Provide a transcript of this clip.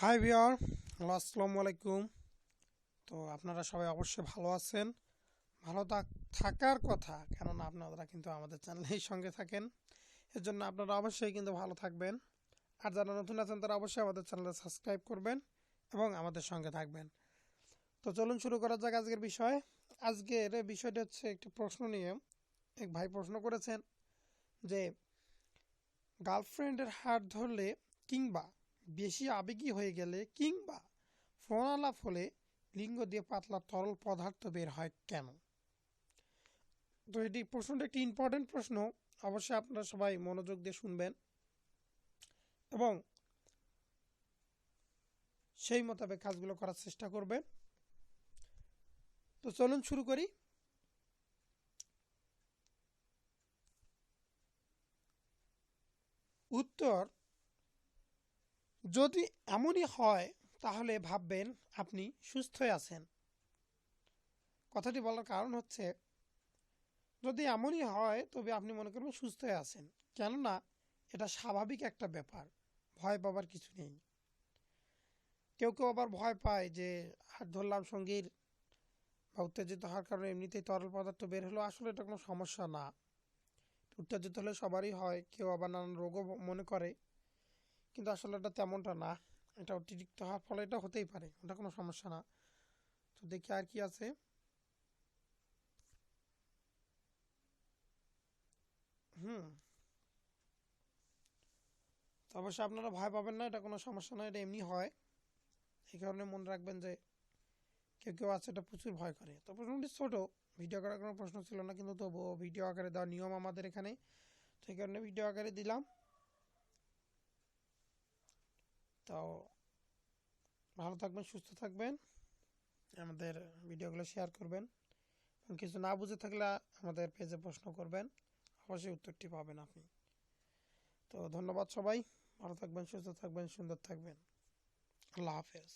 High viewer আসসালামু আলাইকুম। তো আপনারা সবাই অবশ্যই ভালো আছেন। ভালো থাক- থাকার কথা, কেননা আপনারা কিন্তু আমাদের চ্যানেলের সঙ্গে থাকেন। এর জন্য আপনারা অবশ্যই কিন্তু ভালো থাকবেন। আর যারা নতুন আছেন, তারা অবশ্যই আমাদের চ্যানেলে সাবস্ক্রাইব করবেন এবং আমাদের সঙ্গে থাকবেন। তো চলুন শুরু করা যাক আজকের বিষয়। আজকের বিষয়টা হচ্ছে একটি প্রশ্ন নিয়ে এক ভাই প্রশ্ন করেছেন যে, গার্লফ্রেন্ডের হাত ধরলে কিংবা বেশি আবেগী হয়ে গেলে কিংবা ফোনালাপ হলে লিঙ্গ দিয়ে পাতলা তরল পদার্থ বের হয় কেন? তো এটি প্রশ্নটা একটি ইম্পর্টেন্ট প্রশ্ন। অবশ্যই আপনারা সবাই মনোযোগ দিয়ে শুনবেন এবং সেই মোতাবেক কাজগুলো করার চেষ্টা করবেন। তো চলুন শুরু করি। উত্তর যদি এমনই হয়, তাহলে ভাববেন আপনি সুস্থই আছেন। কথাটি বলার কারণ হচ্ছে, যদি এমনই হয়, তবে আপনি মনে করবেন সুস্থই আছেন। কেননা, এটা স্বাভাবিক একটা ব্যাপার, ভয় পাবার কিছু নেই। কেউ কেউ আবার ভয় পায় যে হাত ধরলাম সঙ্গীর বা উত্তেজিত হওয়ার কারণে এমনিতেই তরল পদার্থ বের হলো। আসলে এটা কোনো সমস্যা না। উত্তেজিত হলে সবারই হয়, কেউ আবার নানান রোগও মনে করে। কিন্তু আসলে এটা তেমনটা না। এটা অতিরিক্ত হওয়ার ফলে এটা হতেই পারে, ওটা কোনো সমস্যা না। তো দেখি আর কি আছে। হুম। তো অবশ্যই আপনারা ভয় পাবেন না, এটা কোনো সমস্যা না, এটা এমনি হয়। এই কারণে মনে রাখবেন যে কেউ কেউ আছে, এটা প্রচুর ভয় করে। তো প্রশ্নটি ছোট, ভিডিও করার কোনো প্রশ্ন ছিল না, কিন্তু তবুও ভিডিও আকারে দেওয়ার নিয়ম আমাদের এখানে। এই কারণে ভিডিও আকারে দিলাম। তো ভালো থাকবেন, সুস্থ থাকবেন। আমাদের ভিডিওগুলো শেয়ার করবেন। এবং কিছু না বুঝে থাকলে আমাদের পেজে প্রশ্ন করবেন। অবশ্যই উত্তরটি পাবেন আপনি। তো ধন্যবাদ সবাই। ভালো থাকবেন, সুস্থ থাকবেন, সুন্দর থাকবেন। আল্লাহ হাফেজ।